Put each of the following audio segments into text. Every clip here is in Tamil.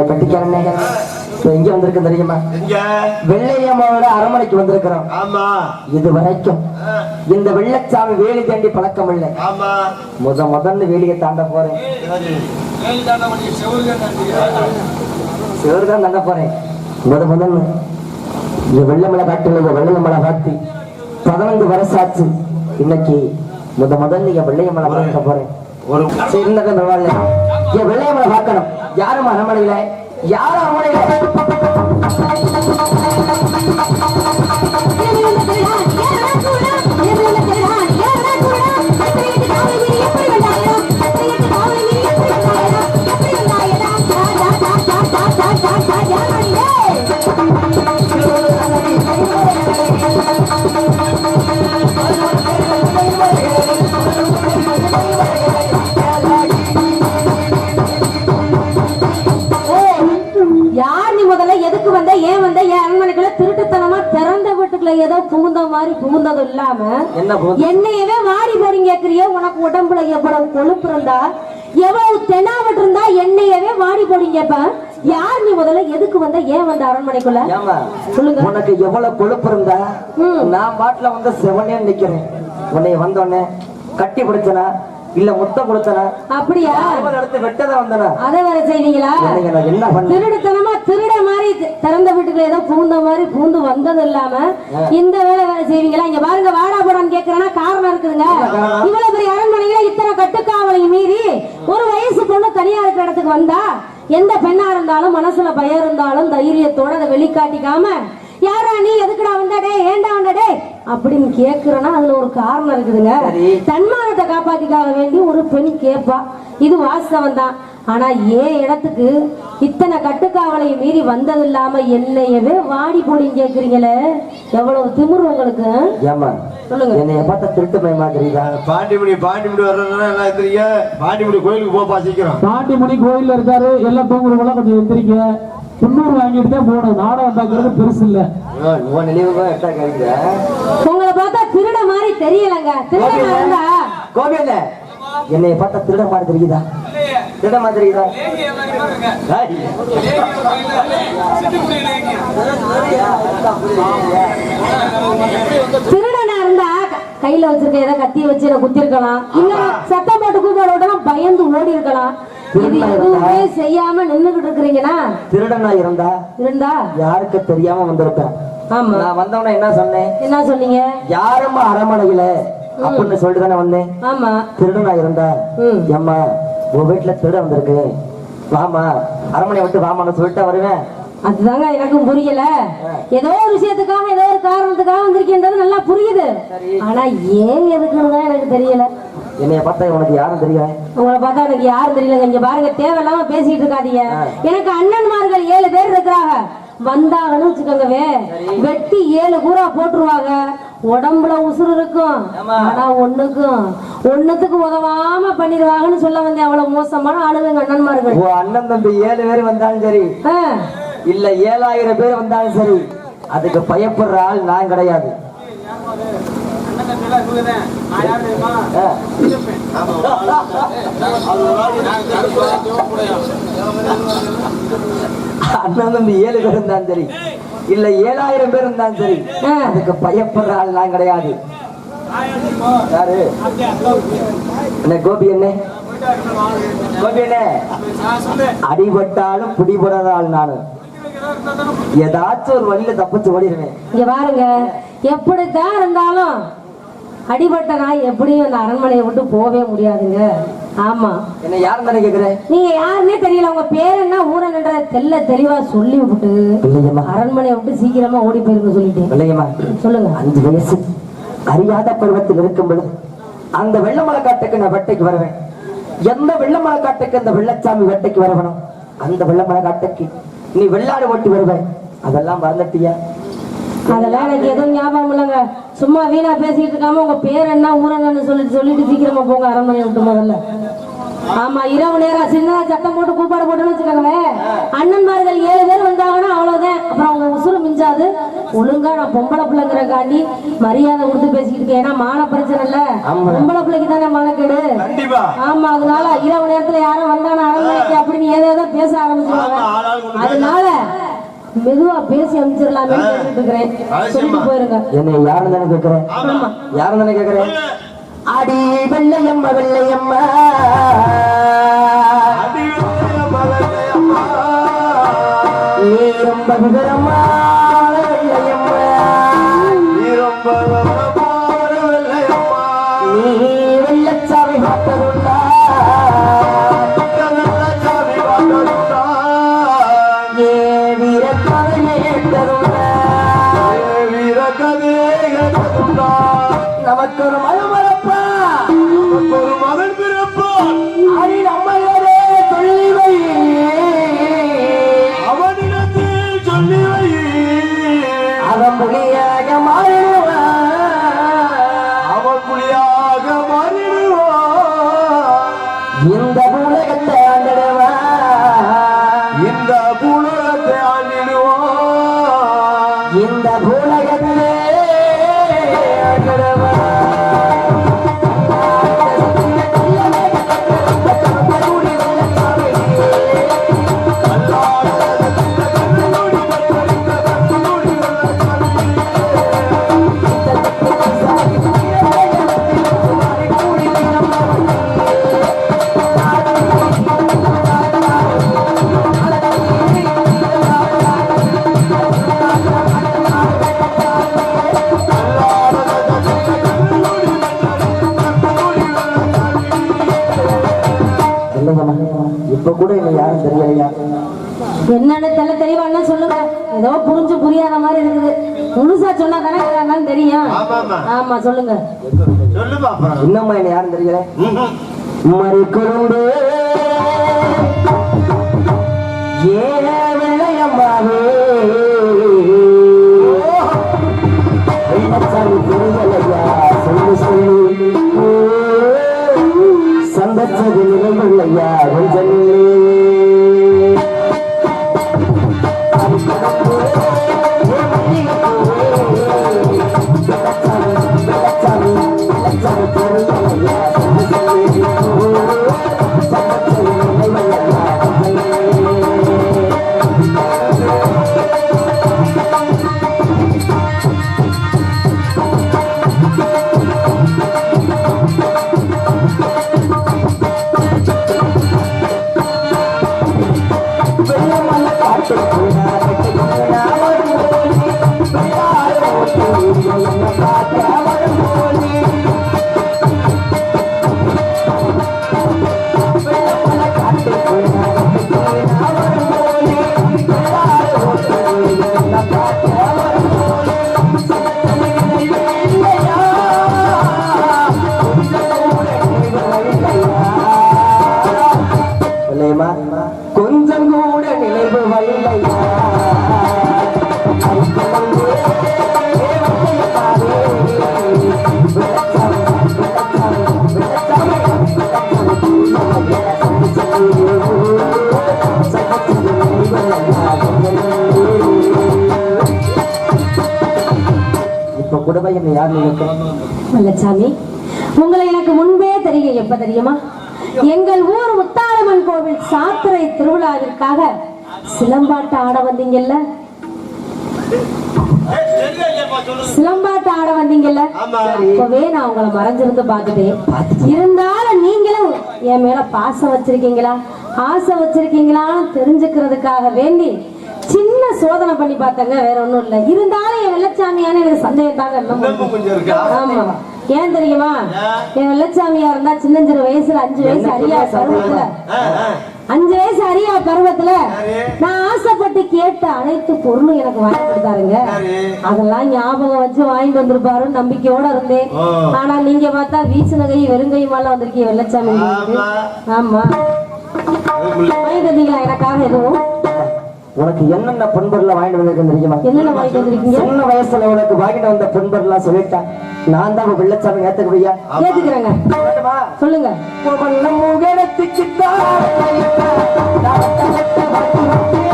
இப்ப எங்க வந்திருக்கோம் தெரியுமா? வெள்ளையம்மாவோட அரண்மனைக்கு வந்திருக்கிறோம். இது வரைக்கும். இந்த வெள்ளச்சாமி வேலி தாண்டி பழக்கம் இல்லை. முத முதல்ல வேலியை தாண்ட போறேன். சிவரு தான் தாண்ட போறேன். முத முதல்ல இந்த வெள்ளமலை காட்டுல இந்த வெள்ளையம்மலை காட்டி. பதினஞ்சு வருஷம் ஆச்சு இன்னைக்கு முத முதல்ல வெள்ளையம்மலை பார்க்க போறேன். ஒரு சரி பரவாயில்ல. என் வெள்ளையம்மலை பார்க்கணும். யாரும் அரண்மனையில யாரும் அரண்மனையில இல்லாம என்னையவே வாடி போடி கேக்குறிய உனக்கு உடம்புல எவ்வளவு கொழுப்பு இருந்தா எவ்வளவு தெனாவட்டு இருந்தா என்னையவே வாடி போடி கேப்ப யார் நீ முதல்ல எதுக்கு வந்த ஏன் வந்த அரண்மனைக்குள்ள? சொல்லுங்க. உனக்கு எவ்வளவு கொழுப்பு இருந்தா. நான் பாட்டுல வந்து செவனே நிக்கிறேன். உன்னை வந்தோடனே கட்டி பிடிச்சனா இல்ல முத்தம் கொடுத்தனா. அப்படியா? எடுத்து வெட்டத வந்தனா. அதை வேற செய்வீங்களா? என்ன திருடுத்தனமா திருட மாதிரி திறந்த வீட்டுக்குள்ள ஏதோ பூந்த மாதிரி பூந்து வந்தது இல்லாம இந்த வேலை வேலை செய்வீங்களா? இங்க பாருங்க வாடா போடான்னு கேக்குறேன்னா காரணம் இருக்குதுங்க. இவ்வளவு பெரிய அரண்மனையில இத்தனை கட்டுக்காவலை மீறி ஒரு வயசு பொண்ணு தனியா இருக்கிற இடத்துக்கு வந்தா எந்த பெண்ணா இருந்தாலும் மனசுல பயம் இருந்தாலும் தைரியத்தோட அதை வெளிக்காட்டிக்காம யாரா நீ? எதுக்குடா வந்த? டே ஏண்டா வந்த? டே அப்படின்னு கேக்குறேன்னா அதுல ஒரு காரணம் இருக்குதுங்க. தன்மானத்தை காப்பாத்திக்காக வேண்டி ஒரு பெண் கேட்பா இது வாஸ்தவம் தான் ஆனா ஏன் இடத்துக்கு இத்தனை கட்டுக்காவலை மீறி வந்தது இல்லாம என்னையவே வாடி போடி கேக்குறீங்களே. எவ்வளவு திமிரு உங்களுக்கு ஏமா சொல்லுங்க. என்னைய பார்த்தா திருட்டு பயமா தெரியுதா? பாண்டிமுடி பாண்டிமுடி வர்றதுனால என்ன தெரியும் பாண்டிமுடி கோயிலுக்கு போப்பா சீக்கிரம். பாண்டிமணி கோயில்ல இருக்காரு. எல்லாம் தூங்குறவங்களாம் கொஞ்சம் எந்திரிங்க. முன்னூறு வாங்கிட்டு தான் போகணும் நாடகம் பார்க்கறது பெருசு இல்ல. உங்களை பார்த்தா திருட மாதிரி தெரியலங்க. திருட இருந்தா? கோபியில என்னைய பார்த்தா திருட மாதிரி தெரியுதா? திருட மாதிரி தெரியுதா. திருடனா இருந்தா கையில வச்சிருக்க ஏதோ கத்திய வச்சு என்ன குத்திருக்கலாம். இல்ல சத்தம் போட்டு கூப்பாடு பயந்து ஓடி இருக்கலாம் எதுவுமே செய்யாம நின்னுகிட்டு இருக்கிறீங்கன்னா திருடனா இருந்தா? இருந்தா? யாருக்கு தெரியாம வந்திருப்பேன் ஆமா. நான் வந்தவன என்ன சொன்னேன்? என்ன சொன்னீங்க? யாரும் அரண்மனையில? அப்படின்னு சொல்லிட்டு தானே வந்தேன். ஆமா. திருடனா இருந்தா. ஏம்மா உன் வீட்டுல திருட வந்திருக்கு. வாமா அரண்மனை விட்டு வாமான்னு சொல்லிட்டு வருவேன். அதுதாங்க எனக்கும் புரியல. ஏதோ ஒரு விஷயத்துக்காக ஏதோ ஒரு காரணத்துக்காக வந்திருக்கின்றது நல்லா புரியுது. ஆனா ஏன் எதுக்குன்னு தான் எனக்கு தெரியல. என்னைய பார்த்தா உனக்கு யாரும் தெரியாது? உங்களை பார்த்தா எனக்கு யாரும் தெரியல. இங்க பாருங்க தேவையில்லாம பேசிட்டு இருக்காதீங்க. எனக்கு அண்ணன்மார்கள் ஏழு பேர் இருக்கிறாங்க. வந்தாங்கன்னு வச்சுக்கோங்கவே வெட்டி ஏழு கூறா போட்டுருவாங்க. உடம்புல உசுறு இருக்கும். ஆனா ஒண்ணுக்கும் ஒண்ணுத்துக்கு உதவாம பண்ணிடுவாங்கன்னு சொல்ல வந்தேன். அவ்வளவு மோசமான ஆளுங்க அண்ணன்மார்கள். அண்ணன் தம்பி ஏழு பேர் வந்தாலும் சரி இல்ல ஏழாயிரம் பேர் வந்தாலும் சரி அதுக்கு பயப்படுற ஆள் நான் கிடையாது. அண்ணன் தம்பி ஏழு பேர் இருந்தாலும் சரி. இல்ல ஏழாயிரம் பேர் இருந்தாலும் சரி. அதுக்கு பயப்படுற கிடையாது. யாரு? என்ன கோபி என்ன கோபி என்ன அடிபட்டாலும் பிடிபடாத ஆள் நானு. ஏதாச்சும் ஒரு வழியில தப்பிச்சு ஓடிடுவேன். இங்க பாருங்க. எப்படித்தான் இருந்தாலும் அடிபட்ட நாய் எப்படியும் அந்த அரண்மனையை விட்டு போகவே முடியாதுங்க. ஆமா. என்ன யாரும் தானே கேக்குறேன் நீங்க யாருன்னே தெரியல. உங்க பேர் என்ன ஊரன்ற தெல்ல தெளிவா சொல்லி விட்டு அரண்மனையை விட்டு சீக்கிரமா ஓடி போயிருங்க சொல்லிட்டேன். சொல்லுங்க. அஞ்சு வயசு அறியாத பருவத்தில் இருக்கும் பொழுது அந்த வெள்ளமலை காட்டுக்கு நான் வேட்டைக்கு வருவேன். எந்த வெள்ளமலை காட்டுக்கு அந்த வெள்ளச்சாமி வேட்டைக்கு வரவனும் அந்த வெள்ளமலை காட்டுக்கு நீ வெள்ளாடு ஓட்டி வருவேன் அதெல்லாம் மறந்துட்டியா? அதெல்லாம் எனக்கு எதுவும் ஞாபகம் இல்லைங்க. சும்மா வீணா பேசிட்டு இருக்காம உங்க பேர் என்ன ஊரங்கன்னு சொல்லிட்டு சொல்லிட்டு சீக்கிரமா போங்க அரண்மனையை விட்டு முதல்ல. ஆமா இரவு நேரம் சின்னதா சட்டம் போட்டு கூப்பாடு போட்டுன்னு வச்சுக்கோங்களேன். அண்ணன்மார்கள் ஏழு பேர் வந்தாங்கன்னா அவ்வளவுதான். அப்புறம் அவங்க உசுறு மிஞ்சாது. ஒழுங்கா நான் பொம்பளை பிள்ளைங்கிறக்காண்டி மரியாதை கொடுத்து பேசிக்கிட்டு இருக்கேன். ஏன்னா மான பிரச்சனை இல்ல. பொம்பளை பிள்ளைக்கு தானே மானக்கேடு. ஆமா அதனால இரவு நேரத்துல யாரும் வந்தான அரண்மனைக்கு அப்படின்னு ஏதேதோ பேச ஆரம்பிச்சிருவாங்க. அதனால மெதுவா பேசி அமைச்சிடலாமே கேட்டுட்டு இருக்கிறேன் சொல்லிட்டு போயிருங்க. என்னை யாருன்னு தானே கேட்கிறேன் யாருன்னு தானே கேட்கிறேன் அடி வெள்ளையம்மா வெள்ளையம்மா நீ ரொம்ப விவரமா வெள்ளையம்மா நீ சொல்லுங்க. ஏதோ புரிஞ்சு புரியாத மாதிரி இருக்குது. முழுசா சொன்னா தானே என்னன்னு தெரியும். ஆமா சொல்லுங்க. சொல்லு பாப்பா இன்னும்மா என்ன யாரும் தெரியல மறுக்குழுந்து ஏ வெள்ளையம்மாவே சொல்லு சொல்லு. சந்தச்சது நிலையில்லையா கொஞ்சம் இப்ப கூட என்ன யார் நினைக்கிறேன் மல்லச்சாமி உங்களை எனக்கு முன்பே தெரியும் எப்ப தெரியுமா? எங்கள் ஊர் முத்தாரம்மன் கோவில் சாத்திரை திருவிழாவிற்காக சிலம்பாட்டம் ஆட வந்தீங்கல்ல? சிலம்பாட்டம் ஆட வந்தீங்கல்ல? ஆமா. இப்பவே நான் உங்களை மறைஞ்சிருந்து பார்த்துட்டேன். இருந்தாலும் நீங்களும் என் மேல பாசம் வச்சிருக்கீங்களா? ஆசை வச்சிருக்கீங்களான்னு தெரிஞ்சுக்கிறதுக்காக வேண்டி சின்ன சோதனை பண்ணி பார்த்தங்க வேற ஒண்ணும் இல்ல. இருந்தாலும் என் வெள்ளச்சாமியான எனக்கு சந்தேகம் தாங்க ஆமா ஏன் தெரியுமா? என் வெள்ளச்சாமியா இருந்தா சின்னஞ்சிறு வயசுல அஞ்சு வயசு அரியா பருவத்துல. அஞ்சு வயசு அரியா பருவத்துல நான் ஆசைப்பட்டு கேட்ட அனைத்து பொருளும் எனக்கு வாங்கி கொடுத்தாருங்க. அதெல்லாம் ஞாபகம் வச்சு வாங்கிட்டு வந்திருப்பாருன்னு நம்பிக்கையோட இருந்தேன். ஆனா நீங்க பார்த்தா வீசுனகை வெறுங்கையுமாலாம் வந்திருக்கீங்க வெள்ளச்சாமி. ஆமா. வாங்கிட்டு வந்தீங்களா? எனக்காக எதுவும்? உனக்கு என்னென்ன பண்பொருளை வாங்கிட்டு வந்திருக்கேன் தெரியுமா? சின்ன வயசுல உனக்கு வாங்கிட்டு வந்த பெண்பொருளா சொல்லிட்டேன் நான் தான் உன் வெள்ளச்சாமி ஏத்துக்குவியா? ஏத்துக்கிறேங்க சொல்லுங்க. முகத்துக்கு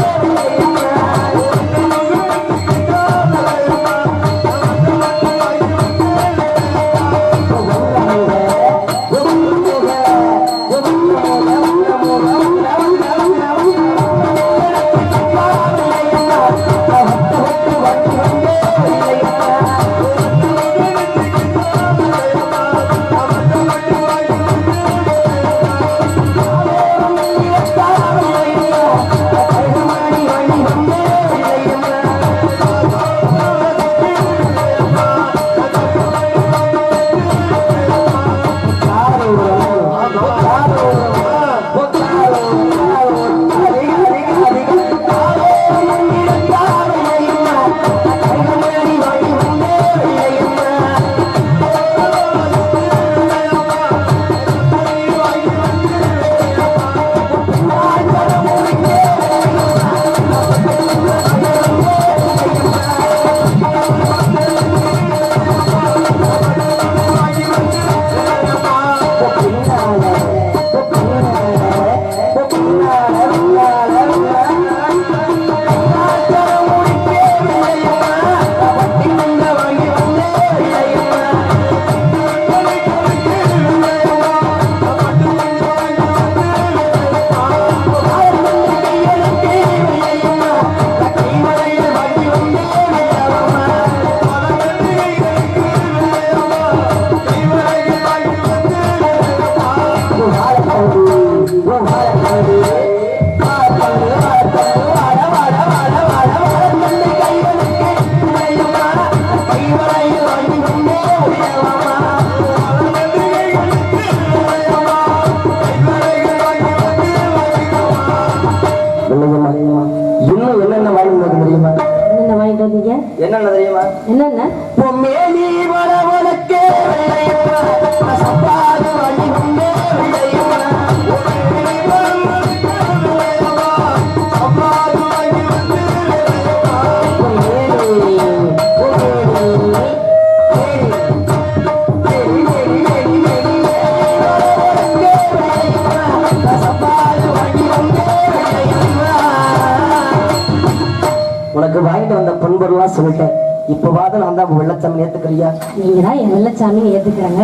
உனக்கு வாங்கிட்டு வந்த பொன்பொருளா சொல்லிட்டேன். இப்ப வாத நான் தான் வெள்ளச்சாமி ஏத்துக்கிறியா? நீங்க தான் என் வெள்ளச்சாமின்னு ஏத்துக்கிறாங்க.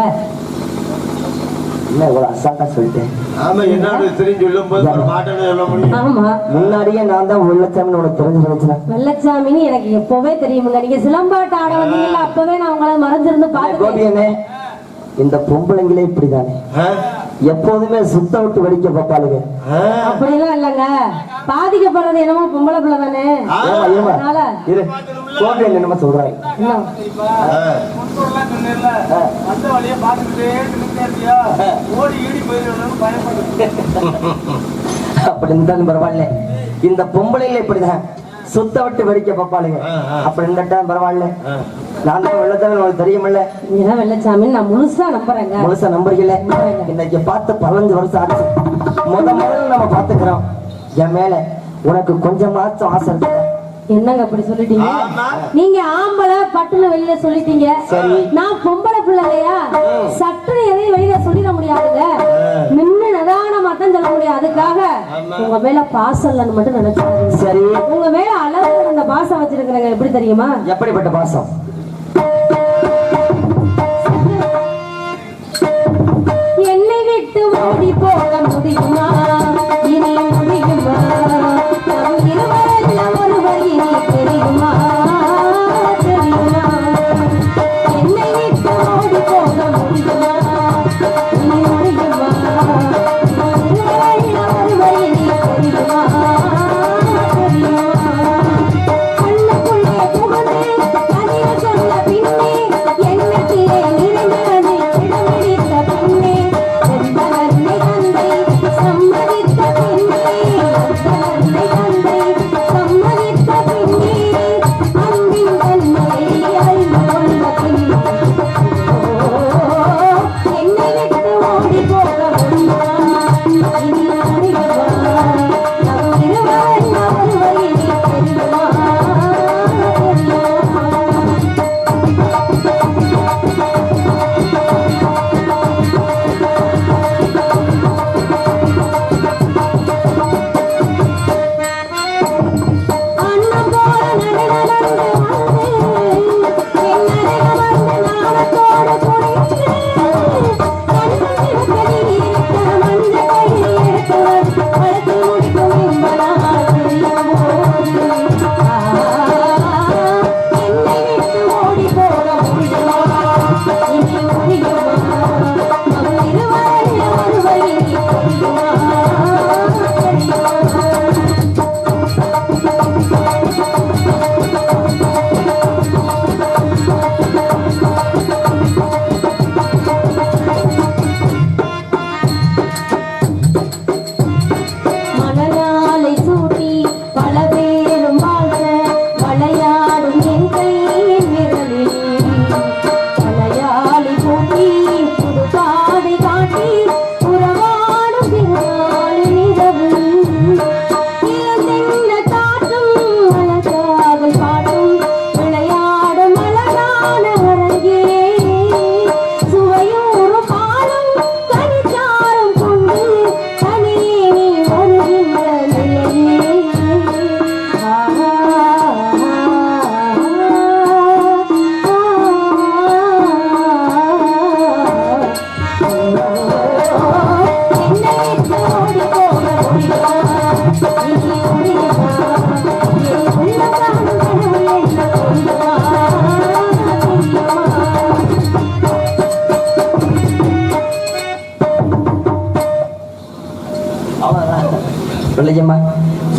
என்ன இவ்வளவு அசால்ட்டா சொல்லிட்டேன்? ஆமா என்னன்னு தெரிஞ்சு சொல்லும் போது ஒரு மாட்டேன்னு சொல்ல முடியும். ஆமா. முன்னாடியே நான் தான் வெள்ளச்சாமின்னு உனக்கு தெரிஞ்சு சொல்லிச்சுனா வெள்ளச்சாமின்னு எனக்கு எப்பவே தெரியுமுங்க நீங்க சிலம்பாட்ட ஆட வந்தீங்கல்ல அப்பவே நான் உங்களை மறைஞ்சிருந்து பாத்துட்டேன் கோபியனே இந்த பொம்பளைங்களே இப்படிதானே? எப்போதுமே சுத்த விட்டு வெடிக்க பார்ப்பாளுங்க ஆ? அப்படிலாம் இல்லைங்க. பாதிக்கப்படுறது என்னமோ பொம்பளை பிள்ளை தானே. இரு. கோபியன் என்னமா சொல்றாங்க அப்படி இருந்தாலும் பரவாயில்ல. இந்த பொம்பளைங்களே இப்படிதான். சுத்த விட்டு வெடிக்க பார்ப்பாளுங்க ஆ, ஆ. அப்படி இருந்துட்டா பரவாயில்ல. நான் தான் வெள்ளச்சாமி உனக்கு தெரியுமில்ல. நீங்கதான் வெள்ளச்சாமின்னு நான் முழுசா நம்புறேங்க. முழுசா நம்புறீங்கல்ல? இன்னைக்கு பார்த்து பதினஞ்சு வருஷம் ஆச்சு. முத முதல்ல நம்ம பாத்துக்கிறோம் என் மேல உனக்கு கொஞ்சமாச்சும் ஆசை இருக்கு என்னங்க அப்படி சொல்லிட்டீங்க. நீங்க ஆம்பளை பட்டுன்னு வெளியில சொல்லிட்டீங்க. நான் பொம்பளை பிள்ளையா சட்டுன்னு எதையும் வெளியில சொல்லிட முடியாதுங்க. நின்னு நிதானமா தான் சொல்ல முடியும். அதுக்காக உங்க மேல பாசம் இல்லைன்னு மட்டும் நினைச்சாங்க சரி. உங்க மேல அளவு அந்த பாசம் வச்சிருக்கிறேங்க. எப்படி தெரியுமா? எப்படிப்பட்ட பாசம்? என்னை விட்டு ஓடி போக முடியுமா?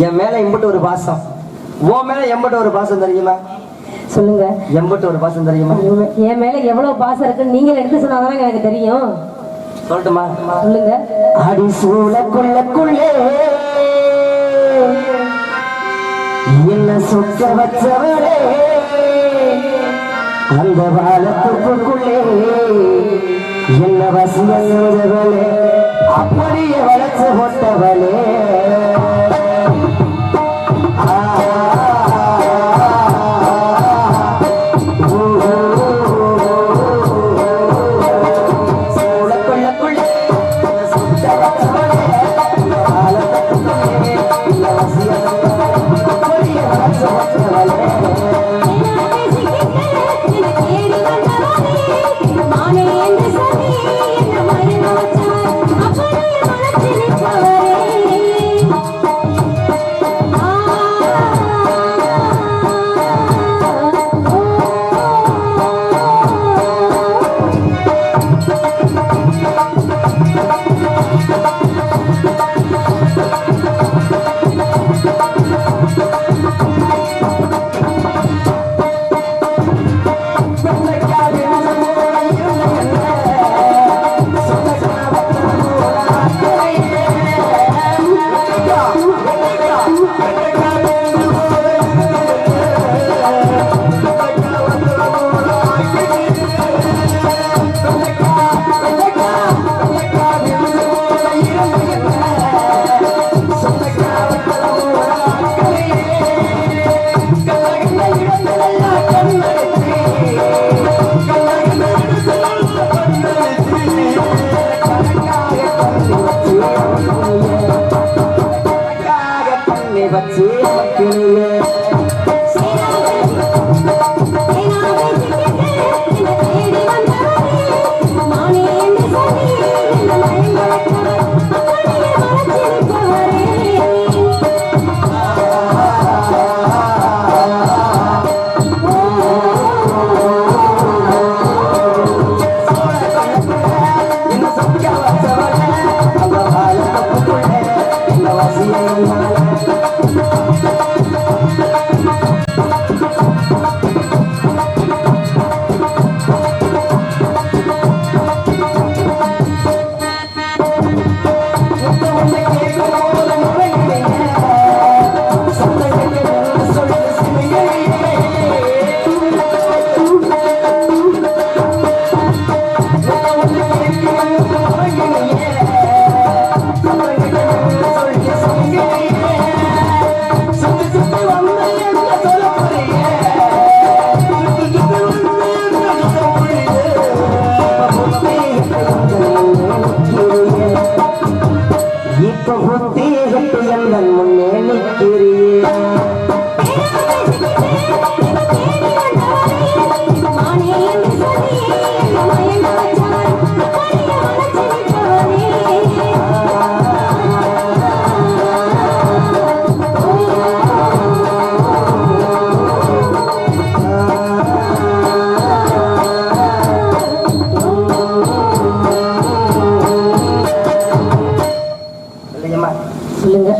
என் மேல எம்பிட்டு ஒரு பாசம். உன் மேல எம்பிட்டு ஒரு பாசம் தெரியுமா? சொல்லுங்க. எம்பிட்டு ஒரு பாசம் தெரியுமா? என் மேல எவ்வளவு பாசம் இருக்குன்னு நீங்க எடுத்து சொன்னாதான் எனக்கு தெரியும். சொல்லட்டுமா? சொல்லுங்க. அடி சூழக்குள்ளக்குள்ளே என்ன சுத்த வச்சவளே. அந்த வாழத்துக்குள்ளே என்ன வசிய செஞ்சவளே அப்படியே வளர்த்து போட்டவளே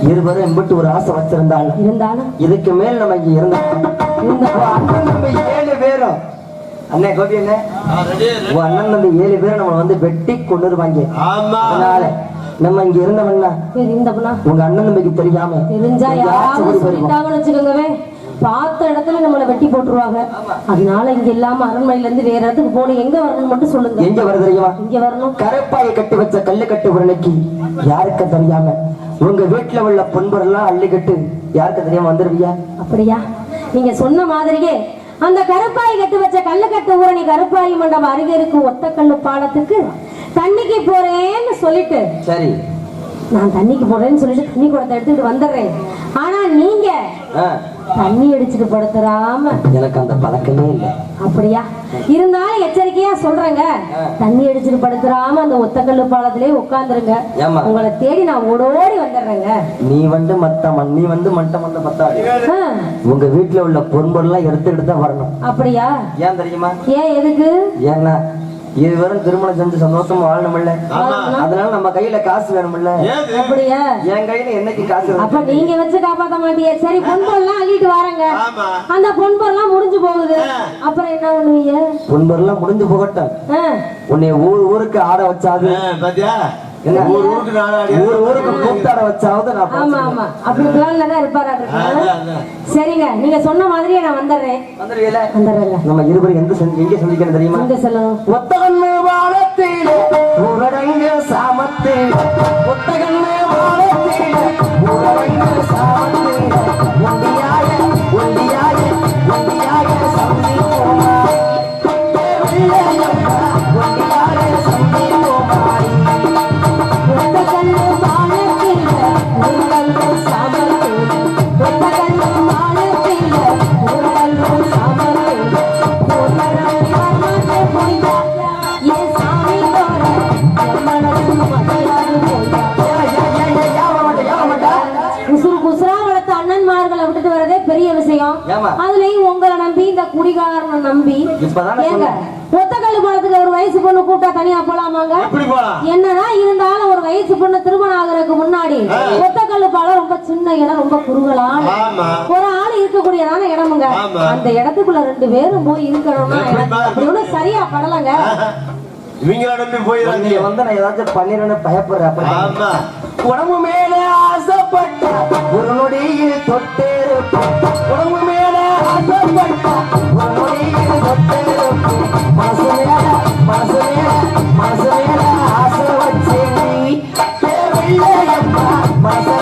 இருவரும் எம்பிட்டு ஒரு ஆசை வச்சிருந்தாலும் இருந்தாலும் இதுக்கு மேல் நம்ம இங்க இருந்தோம் உன் அண்ணன் தம்பி ஏழு பேரும். அண்ணே கோபி அண்ணே. உன் அண்ணன் தம்பி ஏழு பேரும் நம்ம வந்து வெட்டி கொண்டுருவாங்க ஆமா. அதனால நம்ம இங்க இருந்தவன்னா உங்க அண்ணன் தம்பிக்கு தெரியாம தெரிஞ்சா வச்சுக்கோங்கவே பார்த்த இடத்துல நம்மளை வெட்டி போட்டுருவாங்க. அதனால இங்க இல்லாம அரண்மனையில இருந்து வேற இடத்துக்கு போகணும். எங்க வரணும்னு மட்டும் சொல்லுங்க. எங்க வருது தெரியுமா? இங்க வரணும். கரைப்பாயை கட்டி வச்ச கல்லு கட்டு உருளைக்கு யாருக்கு தெரியாம உங்க வீட்டுல உள்ள பொன்பொருள்லாம் அள்ளிக்கட்டு யாருக்கு தெரியாம வந்துருவியா அப்படியா? நீங்க சொன்ன மாதிரியே அந்த கருப்பாய் கட்டு வச்ச கல்லுக்கட்டு ஊரணி கருப்பாய் மண்டபம் அருகே இருக்கும் ஒத்தக்கல்லு பாலத்துக்கு தண்ணிக்கு போறேன்னு சொல்லிட்டு சரி. நான் தண்ணிக்கு போறேன்னு சொல்லிட்டு தண்ணி குடத்தை எடுத்துட்டு வந்துடுறேன். ஆனா நீங்க தண்ணி அடிச்சுட்டு படுத்துறாம. எனக்கு அந்த பழக்கமே இல்லை. அப்படியா? இருந்தாலும் எச்சரிக்கையா சொல்றேங்க. தண்ணி அடிச்சுட்டு படுத்துறாம அந்த ஒத்தக்கல்லு பாலத்திலே உட்காந்துருங்க? உங்களை தேடி நான் ஓடோடி வந்துடுறேங்க. நீ வந்து மத்தம் நீ வந்து மட்டம் வந்து பத்தாது. ஆ, உங்க வீட்டுல உள்ள பொன்பொருள்லாம் எடுத்துக்கிட்டு தான் வரணும். அப்படியா? ஏன் தெரியுமா? ஏன் எதுக்கு? ஏன்னா இருவரும் திருமணம் செஞ்சு சந்தோஷமா வாழணும்ல அதனால நம்ம கையில காசு வேணும்ல அப்படியா? என் கையில என்னைக்கு காசு? அப்ப நீங்க வச்சு காப்பாத்த மாட்டீங்க சரி பொன்பொருள்லாம் அள்ளிட்டு வாரங்க. ஆமா. அந்த பொன்பொருள்லாம் முடிஞ்சு போகுது. அப்புறம் என்ன பண்ணுவீங்க? பொன்பொருள்லாம் முடிஞ்சு போகட்டும். உன்னை ஊர் ஊருக்கு ஆட வச்சாது? ஒரு ஊருக்கு கூப்பிட்டாட வச்சாவது நான் ஆமா. ஆமா. அப்படி பிளான்ல தான் இருப்பாரா. சரிங்க நீங்க சொன்ன மாதிரியே நான் வந்துடுறேன். வந்துடுவீல? நம்ம இருவரும் எந்த எங்க சந்திக்கணும் தெரியுமா? எங்க செல்லணும்? ஒத்தகண்ணு வாழத்தீடு ஊரடங்கு சாமத்தீடு. ஒத்தகண்ணு வாழத்தீடு ஊரடங்கு சாமத்தீடு. ஒத்தக்கல்லு பாலத்துக்கு ஒரு வயசு பொண்ணு கூட்டா தனியா போலாமாங்க? என்னதான் இருந்தாலும் ஒரு வயசு பொண்ணு திருமணம் ஆகுறதுக்கு முன்னாடி ஒத்தக்கல்லு பாலம் ரொம்ப சின்ன இடம் ரொம்ப குறுகலான ஒரு ஆள் இருக்கக்கூடியதான இடமுங்க. அந்த இடத்துக்குள்ள ரெண்டு பேரும் போய் இருக்கணும்னா ஒண்ணும் சரியா படலங்க. இவங்கள நம்பி போயிடாதீங்க. வந்து நான் ஏதாச்சும் பண்ணிடுன்னு பயப்படுற அப்ப ஆமா. உடம்பு மேல ஆசைப்பட்ட ஒரு நொடியில் தொட்டிருப்பேன் உடம்பு மேல ஆசைப்பட்ட ஒரு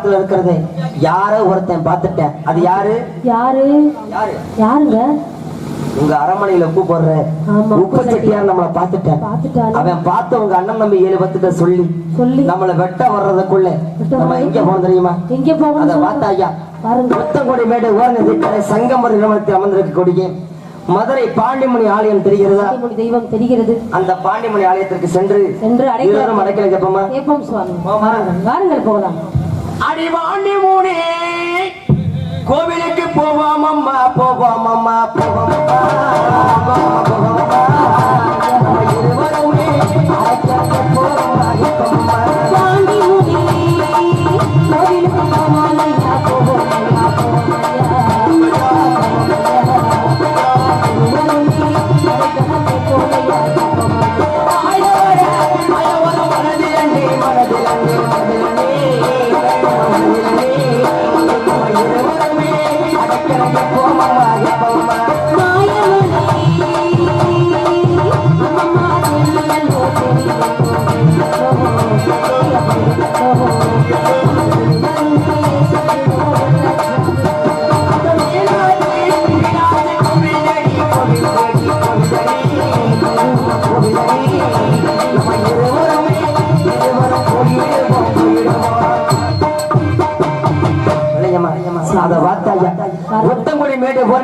பாலத்துல இருக்கிறது. யாரோ ஒருத்தன் பார்த்துட்டேன். அது யாரு? யாரு? யாரு? யாருங்க? உங்க அரண்மனையில கூப்பிடுற ஆமா, உப்பு செட்டியார் நம்மள பார்த்துட்டாரு. அவன் பார்த்த உங்க அண்ணன் தம்பி ஏழு பத்துட்ட சொல்லி சொல்லி. நம்மள வெட்ட வர்றதுக்குள்ள நம்ம? எங்க போனோம் தெரியுமா? எங்க போகணும் அத. வாத்தா ஐயா பாருங்க. முத்தங்கொடி மேடு ஓரண சங்கமர் நிலமத்தில் அமர்ந்திருக்கக்கூடிய மதுரை பாண்டிமணி ஆலயம் தெரிகிறதா? தெய்வம் தெரிகிறது. அந்த பாண்டிமணி ஆலயத்திற்கு சென்று சென்று அடைக்கல இருவரும் அடைக்கல கேப்போமா கேட்போம் சுவாமி. வாருங்கள் வாருங்கள் போகலாம். அடிவாண்டி மூனே கோவிலுக்கு போவோம் அம்மா போவோம் அம்மா போவோம் அம்மா, போவோம் அம்மா.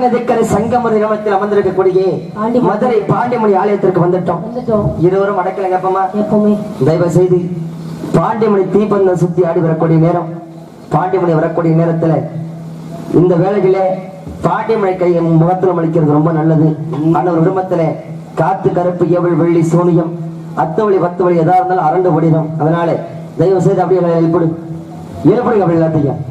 மேடு போனதுக்கரை சங்கமரி நிலமத்தில் அமர்ந்திருக்கக்கூடிய. மதுரை பாண்டிமணி ஆலயத்திற்கு வந்துட்டோம். இருவரும் அடைக்கலங்க அப்பமா தயவு செய்து பாண்டிமணி தீபந்தம் சுத்தி ஆடி வரக்கூடிய நேரம் பாண்டிமணி வரக்கூடிய நேரத்துல இந்த வேளையிலே பாண்டிமணி கை முகத்துல மலிக்கிறது ரொம்ப நல்லது. ஆனா ஒரு குடும்பத்துல காத்து கருப்பு எவள் வெள்ளி சூனியம் அத்து வழி பத்து வழி எதா இருந்தாலும் அரண்டு ஓடிடும் அதனால தயவு செய்து அப்படியே எழுப்பிடு எழுப்பிடுங்க அப்படி எல்லாத்தையும்.